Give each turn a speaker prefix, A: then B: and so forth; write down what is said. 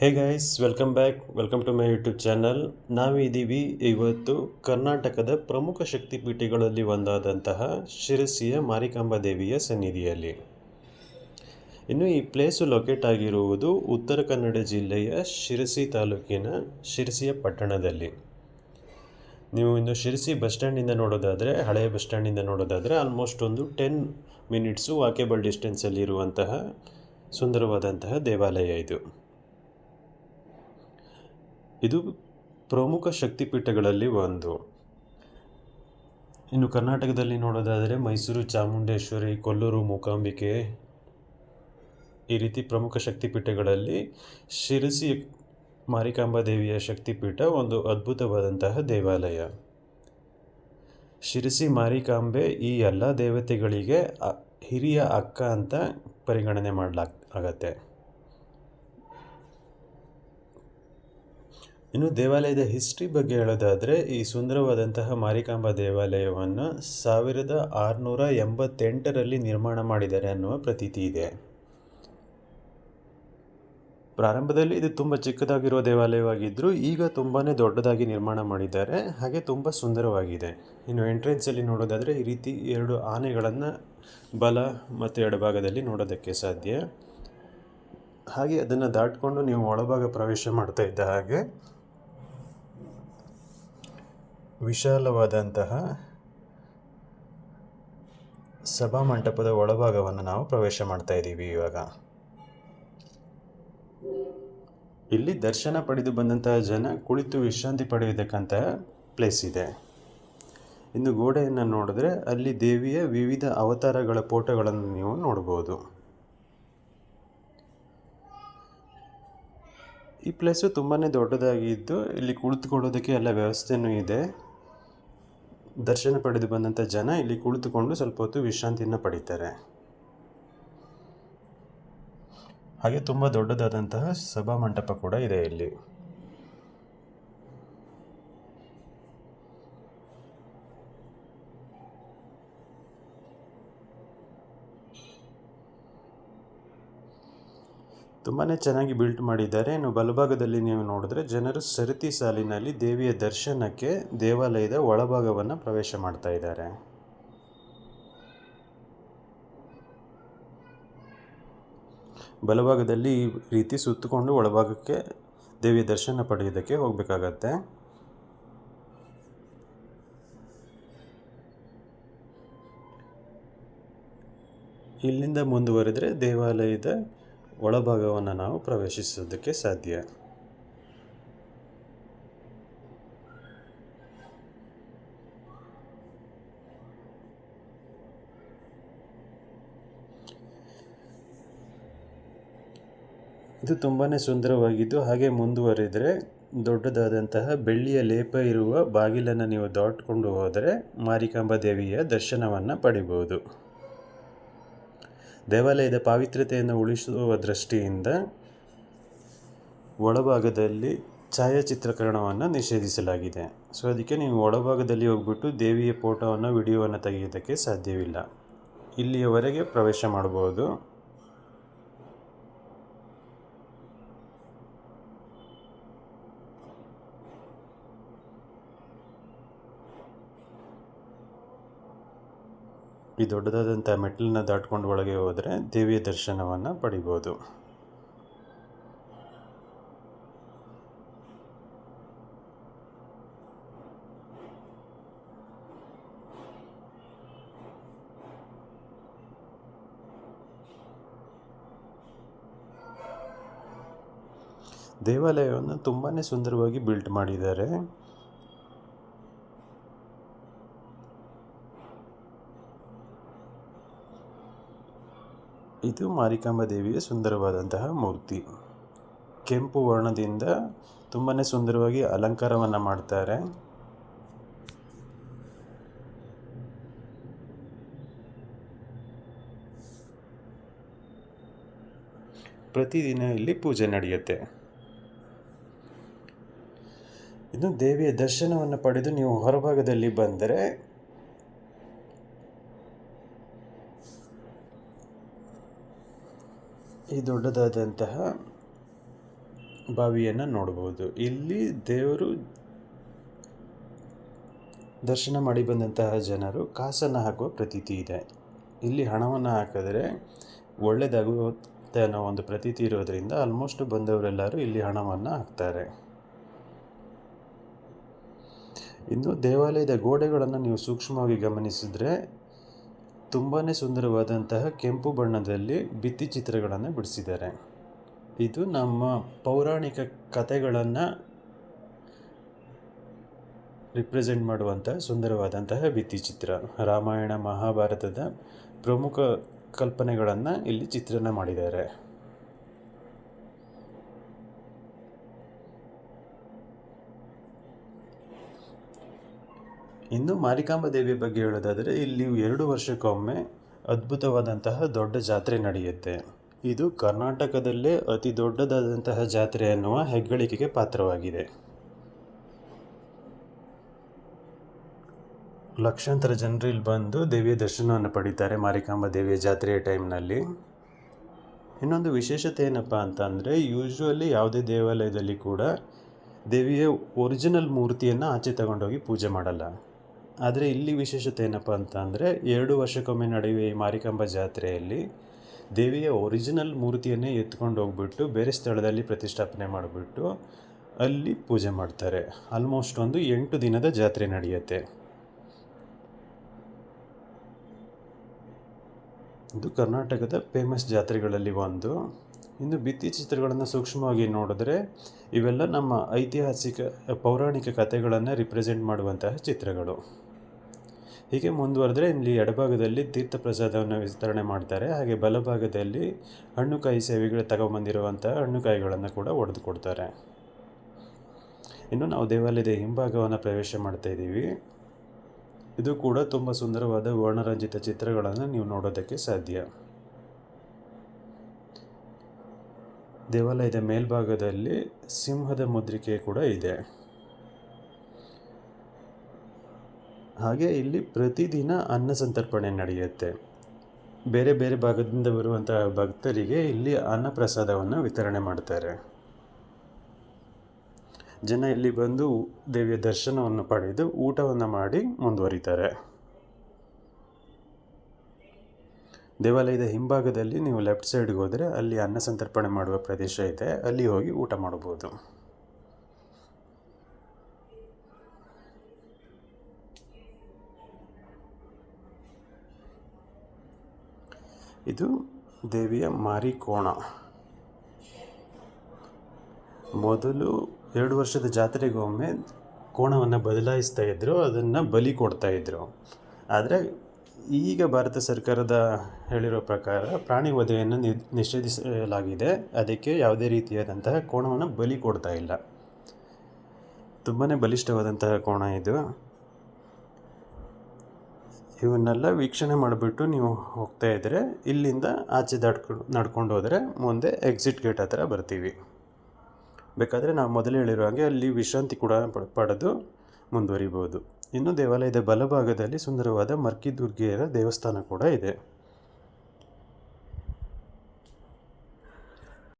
A: Hey guys welcome back welcome to my YouTube channel ನಾವಿದ್ದೀವಿ ಇವತ್ತು ಕರ್ನಾಟಕದ ಪ್ರಮುಖ ಶಕ್ತಿಪೀಠಗಳಲ್ಲಿ ಒಂದಾದಂತಹ ಶಿರಸಿಯ ಮಾರಿಕಾಂಬಾ ದೇವಿಯ ಸನ್ನಿಧಿಯಲ್ಲಿ. ಇನ್ನು ಈ ಪ್ಲೇಸು ಲೊಕೇಟ್ ಆಗಿರುವುದು ಉತ್ತರ ಕನ್ನಡ ಜಿಲ್ಲೆಯ ಶಿರಸಿ ತಾಲೂಕಿನ ಶಿರಸಿಯ ಪಟ್ಟಣದಲ್ಲಿ. ನೀವು ಇನ್ನು ಶಿರಸಿ ಬಸ್ ಸ್ಟ್ಯಾಂಡಿಂದ ನೋಡೋದಾದರೆ, ಹಳೆಯ ಬಸ್ ಸ್ಟ್ಯಾಂಡಿಂದ ನೋಡೋದಾದರೆ ಆಲ್ಮೋಸ್ಟ್ ಒಂದು ಟೆನ್ ಮಿನಿಟ್ಸು ವಾಕೇಬಲ್ ಡಿಸ್ಟೆನ್ಸಲ್ಲಿ ಇರುವಂತಹ ಸುಂದರವಾದಂತಹ ದೇವಾಲಯ ಇದು. ಇದು ಪ್ರಮುಖ ಶಕ್ತಿಪೀಠಗಳಲ್ಲಿ ಒಂದು. ಇನ್ನು ಕರ್ನಾಟಕದಲ್ಲಿ ನೋಡೋದಾದರೆ ಮೈಸೂರು, ಚಾಮುಂಡೇಶ್ವರಿ, ಕೊಲ್ಲೂರು, ಮೂಕಾಂಬಿಕೆ ಈ ರೀತಿ ಪ್ರಮುಖ ಶಕ್ತಿಪೀಠಗಳಲ್ಲಿ ಶಿರಸಿ ಮಾರಿಕಾಂಬಾ ದೇವಿಯ ಶಕ್ತಿಪೀಠ ಒಂದು ಅದ್ಭುತವಾದಂತಹ ದೇವಾಲಯ. ಶಿರಸಿ, ಮಾರಿಕಾಂಬೆ ಈ ಎಲ್ಲ ದೇವತೆಗಳಿಗೆ ಹಿರಿಯ ಅಕ್ಕ ಅಂತ ಪರಿಗಣನೆ ಮಾಡಲಾಗ್ ಆಗತ್ತೆ. ಇನ್ನು ದೇವಾಲಯದ ಹಿಸ್ಟ್ರಿ ಬಗ್ಗೆ ಹೇಳೋದಾದರೆ, ಈ ಸುಂದರವಾದಂತಹ ಮಾರಿಕಾಂಬಾ ದೇವಾಲಯವನ್ನು ಸಾವಿರದ ಆರುನೂರ ಎಂಬತ್ತೆಂಟರಲ್ಲಿ ನಿರ್ಮಾಣ ಮಾಡಿದ್ದಾರೆ ಅನ್ನುವ ಪ್ರತೀತಿ ಇದೆ. ಪ್ರಾರಂಭದಲ್ಲಿ ಇದು ತುಂಬ ಚಿಕ್ಕದಾಗಿರುವ ದೇವಾಲಯವಾಗಿದ್ದರೂ ಈಗ ತುಂಬಾ ದೊಡ್ಡದಾಗಿ ನಿರ್ಮಾಣ ಮಾಡಿದ್ದಾರೆ, ಹಾಗೆ ತುಂಬ ಸುಂದರವಾಗಿದೆ. ಇನ್ನು ಎಂಟ್ರೆನ್ಸಲ್ಲಿ ನೋಡೋದಾದರೆ ಈ ರೀತಿ ಎರಡು ಆನೆಗಳನ್ನು ಬಲ ಮತ್ತು ಎಡಭಾಗದಲ್ಲಿ ನೋಡೋದಕ್ಕೆ ಸಾಧ್ಯ. ಹಾಗೆ ಅದನ್ನು ದಾಟಿಕೊಂಡು ನೀವು ಒಳಭಾಗ ಪ್ರವೇಶ ಮಾಡ್ತಾ ಇದ್ದ ಹಾಗೆ ವಿಶಾಲವಾದಂತಹ ಸಭಾಮಂಟಪದ ಒಳಭಾಗವನ್ನು ನಾವು ಪ್ರವೇಶ ಮಾಡ್ತಾ ಇದ್ದೀವಿ ಇವಾಗ. ಇಲ್ಲಿ ದರ್ಶನ ಪಡೆದು ಬಂದಂತಹ ಜನ ಕುಳಿತು ವಿಶ್ರಾಂತಿ ಪಡೆಯತಕ್ಕಂತಹ ಪ್ಲೇಸ್ ಇದೆ. ಇನ್ನು ಗೋಡೆಯನ್ನು ನೋಡಿದ್ರೆ ಅಲ್ಲಿ ದೇವಿಯ ವಿವಿಧ ಅವತಾರಗಳ ಫೋಟೋಗಳನ್ನು ನೀವು ನೋಡ್ಬೋದು ಈ ಪ್ಲೇಸು ತುಂಬಾ ದೊಡ್ಡದಾಗಿದ್ದು ಇಲ್ಲಿ ಕುಳಿತುಕೊಳ್ಳೋದಕ್ಕೆ ಎಲ್ಲ ವ್ಯವಸ್ಥೆನೂ ಇದೆ. ದರ್ಶನ ಪಡೆದು ಬಂದಂಥ ಜನ ಇಲ್ಲಿ ಕುಳಿತುಕೊಂಡು ಸ್ವಲ್ಪ ಹೊತ್ತು ವಿಶ್ರಾಂತಿಯನ್ನು ಪಡೀತಾರೆ. ಹಾಗೆ ತುಂಬ ದೊಡ್ಡದಾದಂತಹ ಸಭಾ ಮಂಟಪ ಕೂಡ ಇದೆ ಇಲ್ಲಿ. ತುಂಬಾ ಚೆನ್ನಾಗಿ ಬಿಲ್ಟ್ ಮಾಡಿದ್ದಾರೆ. ಇನ್ನು ಬಲಭಾಗದಲ್ಲಿ ನೀವು ನೋಡಿದ್ರೆ ಜನರು ಸರತಿ ಸಾಲಿನಲ್ಲಿ ದೇವಿಯ ದರ್ಶನಕ್ಕೆ ದೇವಾಲಯದ ಒಳಭಾಗವನ್ನು ಪ್ರವೇಶ ಮಾಡ್ತಾ ಇದ್ದಾರೆ. ಬಲಭಾಗದಲ್ಲಿ ಈ ರೀತಿ ಸುತ್ತಕೊಂಡು ಒಳಭಾಗಕ್ಕೆ ದೇವಿಯ ದರ್ಶನ ಪಡೆಯೋದಕ್ಕೆ ಹೋಗಬೇಕಾಗತ್ತೆ. ಇಲ್ಲಿಂದ ಮುಂದುವರೆದರೆ ದೇವಾಲಯದ ಒಳಭಾಗವನ್ನು ನಾವು ಪ್ರವೇಶಿಸೋದಕ್ಕೆ ಸಾಧ್ಯ. ಇದು ತುಂಬಾ ಸುಂದರವಾಗಿದ್ದು ಹಾಗೆ ಮುಂದುವರಿದರೆ ದೊಡ್ಡದಾದಂತಹ ಬೆಳ್ಳಿಯ ಲೇಪ ಇರುವ ಬಾಗಿಲನ್ನು ನೀವು ದಾಟಿಕೊಂಡು ಹೋದರೆ ಮಾರಿಕಾಂಬಾ ದೇವಿಯ ದರ್ಶನವನ್ನು ಪಡಿಬೋದು. ದೇವಾಲಯದ ಪಾವಿತ್ರ್ಯತೆಯನ್ನು ಉಳಿಸುವ ದೃಷ್ಟಿಯಿಂದ ಒಳಭಾಗದಲ್ಲಿ ಛಾಯಾಚಿತ್ರೀಕರಣವನ್ನು ನಿಷೇಧಿಸಲಾಗಿದೆ. ಸೊ, ಅದಕ್ಕೆ ನೀವು ಒಳಭಾಗದಲ್ಲಿ ಹೋಗ್ಬಿಟ್ಟು ದೇವಿಯ ಫೋಟೋವನ್ನು, ವಿಡಿಯೋವನ್ನು ತೆಗೆಯೋದಕ್ಕೆ ಸಾಧ್ಯವಿಲ್ಲ. ಇಲ್ಲಿಯವರೆಗೆ ಪ್ರವೇಶ ಮಾಡ್ಬೋದು. ಈ ದೊಡ್ಡದಾದಂಥ ಮೆಟ್ಟಿಲನ್ನ ದಾಟ್ಕೊಂಡು ಒಳಗೆ ಹೋದರೆ ದೇವಿಯ ದರ್ಶನವನ್ನು ಪಡಿಬೋದು. ದೇವಾಲಯವನ್ನು ತುಂಬಾ ಸುಂದರವಾಗಿ ಬಿಲ್ಟ್ ಮಾಡಿದ್ದಾರೆ. ಇದು ಮಾರಿಕಾಂಬಾ ದೇವಿಯ ಸುಂದರವಾದಂತಹ ಮೂರ್ತಿ. ಕೆಂಪು ವರ್ಣದಿಂದ ತುಂಬಾ ಸುಂದರವಾಗಿ ಅಲಂಕಾರವನ್ನು ಮಾಡ್ತಾರೆ. ಪ್ರತಿದಿನ ಇಲ್ಲಿ ಪೂಜೆ ನಡೆಯುತ್ತೆ. ಇನ್ನು ದೇವಿಯ ದರ್ಶನವನ್ನು ಪಡೆದು ನೀವು ಹೊರಭಾಗದಲ್ಲಿ ಬಂದರೆ ಈ ದೊಡ್ಡದಾದಂತಹ ಬಾವಿಯನ್ನು ನೋಡಬಹುದು. ಇಲ್ಲಿ ದೇವರು ದರ್ಶನ ಮಾಡಿ ಬಂದಂತಹ ಜನರು ಕಾಸನ್ನು ಹಾಕುವ ಪ್ರತೀತಿ ಇದೆ. ಇಲ್ಲಿ ಹಣವನ್ನು ಹಾಕಿದರೆ ಒಳ್ಳೆಯದಾಗುತ್ತೆ ಅನ್ನೋ ಒಂದು ಪ್ರತೀತಿ ಇರೋದರಿಂದ ಆಲ್ಮೋಸ್ಟ್ ಬಂದವರೆಲ್ಲರೂ ಇಲ್ಲಿ ಹಣವನ್ನು ಹಾಕ್ತಾರೆ. ಇನ್ನು ದೇವಾಲಯದ ಗೋಡೆಗಳನ್ನು ನೀವು ಸೂಕ್ಷ್ಮವಾಗಿ ಗಮನಿಸಿದರೆ ತುಂಬಾ ಸುಂದರವಾದಂತಹ ಕೆಂಪು ಬಣ್ಣದಲ್ಲಿ ಭಿತ್ತಿ ಚಿತ್ರಗಳನ್ನು ಬಿಡಿಸಿದ್ದಾರೆ. ಇದು ನಮ್ಮ ಪೌರಾಣಿಕ ಕಥೆಗಳನ್ನು ರಿಪ್ರೆಸೆಂಟ್ ಮಾಡುವಂತಹ ಸುಂದರವಾದಂತಹ ಭಿತ್ತಿಚಿತ್ರ ರಾಮಾಯಣ, ಮಹಾಭಾರತದ ಪ್ರಮುಖ ಕಲ್ಪನೆಗಳನ್ನು ಇಲ್ಲಿ ಚಿತ್ರಣ ಮಾಡಿದ್ದಾರೆ. ಇನ್ನು ಮಾರಿಕಾಂಬ ದೇವಿಯ ಬಗ್ಗೆ ಹೇಳೋದಾದರೆ ಇಲ್ಲಿ ಎರಡು ವರ್ಷಕ್ಕೊಮ್ಮೆ ಅದ್ಭುತವಾದಂತಹ ದೊಡ್ಡ ಜಾತ್ರೆ ನಡೆಯುತ್ತೆ. ಇದು ಕರ್ನಾಟಕದಲ್ಲೇ ಅತಿ ದೊಡ್ಡದಾದಂತಹ ಜಾತ್ರೆ ಎನ್ನುವ ಹೆಗ್ಗಳಿಕೆಗೆ ಪಾತ್ರವಾಗಿದೆ. ಲಕ್ಷಾಂತರ ಜನರು ಇಲ್ಲಿ ಬಂದು ದೇವಿಯ ದರ್ಶನವನ್ನು ಪಡಿತಾರೆ ಮಾರಿಕಾಂಬ ದೇವಿಯ ಜಾತ್ರೆಯ ಟೈಮ್ನಲ್ಲಿ. ಇನ್ನೊಂದು ವಿಶೇಷತೆ ಏನಪ್ಪ ಅಂತ ಅಂದರೆ ಯೂಶ್ವಲಿ ಯಾವುದೇ ದೇವಾಲಯದಲ್ಲಿ ಕೂಡ ದೇವಿಯ ಒರಿಜಿನಲ್ ಮೂರ್ತಿಯನ್ನು ಆಚೆ ತಗೊಂಡೋಗಿ ಪೂಜೆ ಮಾಡಲ್ಲ. ಆದರೆ ಇಲ್ಲಿ ವಿಶೇಷತೆ ಏನಪ್ಪ ಅಂತ ಅಂದರೆ ಎರಡು ವರ್ಷಕ್ಕೊಮ್ಮೆ ನಡೆಯುವ ಈ ಮಾರಿಕಾಂಬ ಜಾತ್ರೆಯಲ್ಲಿ ದೇವಿಯ ಒರಿಜಿನಲ್ ಮೂರ್ತಿಯನ್ನೇ ಎತ್ಕೊಂಡು ಹೋಗ್ಬಿಟ್ಟು ಬೇರೆ ಸ್ಥಳದಲ್ಲಿ ಪ್ರತಿಷ್ಠಾಪನೆ ಮಾಡಿಬಿಟ್ಟು ಅಲ್ಲಿ ಪೂಜೆ ಮಾಡ್ತಾರೆ. ಆಲ್ಮೋಸ್ಟ್ ಒಂದು ಎಂಟು ದಿನದ ಜಾತ್ರೆ ನಡೆಯುತ್ತೆ. ಇದು ಕರ್ನಾಟಕದ ಫೇಮಸ್ ಜಾತ್ರೆಗಳಲ್ಲಿ ಒಂದು. ಇನ್ನು ಭಿತ್ತಿ ಚಿತ್ರಗಳನ್ನು ಸೂಕ್ಷ್ಮವಾಗಿ ನೋಡಿದ್ರೆ ಇವೆಲ್ಲ ನಮ್ಮ ಐತಿಹಾಸಿಕ, ಪೌರಾಣಿಕ ಕಥೆಗಳನ್ನು ರಿಪ್ರೆಸೆಂಟ್ ಮಾಡುವಂತಹ ಚಿತ್ರಗಳು. ಹೀಗೆ ಮುಂದುವರೆದ್ರೆ ಇಲ್ಲಿ ಎಡಭಾಗದಲ್ಲಿ ತೀರ್ಥ ಪ್ರಸಾದವನ್ನು ವಿಸ್ತರಣೆ ಮಾಡ್ತಾರೆ. ಹಾಗೆ ಬಲಭಾಗದಲ್ಲಿ ಹಣ್ಣುಕಾಯಿ ಸೇವೆಗಳು ತಗೊಂಬಂದಿರುವಂಥ ಹಣ್ಣುಕಾಯಿಗಳನ್ನು ಕೂಡ ಒಡೆದು ಕೊಡ್ತಾರೆ. ಇನ್ನು ನಾವು ದೇವಾಲಯದ ಹಿಂಭಾಗವನ್ನು ಪ್ರವೇಶ ಮಾಡ್ತಾ ಇದ್ದೀವಿ. ಇದು ಕೂಡ ತುಂಬ ಸುಂದರವಾದ ವರ್ಣರಂಜಿತ ಚಿತ್ರಗಳನ್ನು ನೀವು ನೋಡೋದಕ್ಕೆ ಸಾಧ್ಯ. ದೇವಾಲಯದ ಮೇಲ್ಭಾಗದಲ್ಲಿ ಸಿಂಹದ ಮುದ್ರಿಕೆ ಕೂಡ ಇದೆ. ಹಾಗೆ ಇಲ್ಲಿ ಪ್ರತಿದಿನ ಅನ್ನ ಸಂತರ್ಪಣೆ ನಡೆಯುತ್ತೆ. ಬೇರೆ ಬೇರೆ ಭಾಗದಿಂದ ಬರುವಂಥ ಭಕ್ತರಿಗೆ ಇಲ್ಲಿ ಅನ್ನಪ್ರಸಾದವನ್ನು ವಿತರಣೆ ಮಾಡ್ತಾರೆ. ಜನ ಇಲ್ಲಿ ಬಂದು ದೇವಿಯ ದರ್ಶನವನ್ನು ಪಡೆದು ಊಟವನ್ನು ಮಾಡಿ ಮುಂದುವರಿತಾರೆ. ದೇವಾಲಯದ ಹಿಂಭಾಗದಲ್ಲಿ ನೀವು ಲೆಫ್ಟ್ ಸೈಡ್ಗೆ ಹೋದರೆ ಅಲ್ಲಿ ಅನ್ನ ಸಂತರ್ಪಣೆ ಮಾಡುವ ಪ್ರದೇಶ ಇದೆ. ಅಲ್ಲಿ ಹೋಗಿ ಊಟ ಮಾಡಬಹುದು. ಇದು ದೇವಿಯ ಮಾರಿಕೋಣ. ಮೊದಲು ಎರಡು ವರ್ಷದ ಜಾತ್ರೆಗೊಮ್ಮೆ ಕೋಣವನ್ನು ಬದಲಾಯಿಸ್ತಾ ಇದ್ದರು ಅದನ್ನು ಬಲಿ ಕೊಡ್ತಾ ಇದ್ದರು ಆದರೆ ಈಗ ಭಾರತ ಸರ್ಕಾರದ ಹೇಳಿರೋ ಪ್ರಕಾರ ಪ್ರಾಣಿ ವಧೆಯನ್ನು ನಿಷೇಧಿಸಲಾಗಿದೆ. ಅದಕ್ಕೆ ಯಾವುದೇ ರೀತಿಯಾದಂತಹ ಕೋಣವನ್ನು ಬಲಿ ಕೊಡ್ತಾ ಇಲ್ಲ. ತುಂಬಾ ಬಲಿಷ್ಠವಾದಂತಹ ಕೋಣ ಇದು. ಇವನ್ನೆಲ್ಲ ವೀಕ್ಷಣೆ ಮಾಡಿಬಿಟ್ಟು ನೀವು ಹೋಗ್ತಾ ಇದ್ದರೆ ಇಲ್ಲಿಂದ ಆಚೆ ದಾಟ್ಕೊಂಡು ನಡ್ಕೊಂಡು ಹೋದರೆ ಮುಂದೆ ಎಕ್ಸಿಟ್ ಗೇಟ್ ಹತ್ರ ಬರ್ತೀವಿ. ಬೇಕಾದರೆ ನಾವು ಮೊದಲೇ ಹೇಳಿರೋ ಹಾಗೆ ಅಲ್ಲಿ ವಿಶ್ರಾಂತಿ ಕೂಡ ಪಡೆದು ಮುಂದುವರಿಬೋದು. ಇನ್ನು ದೇವಾಲಯದ ಬಲಭಾಗದಲ್ಲಿ ಸುಂದರವಾದ ಮರ್ಕಿ ದುರ್ಗೆಯರ ದೇವಸ್ಥಾನ ಕೂಡ ಇದೆ.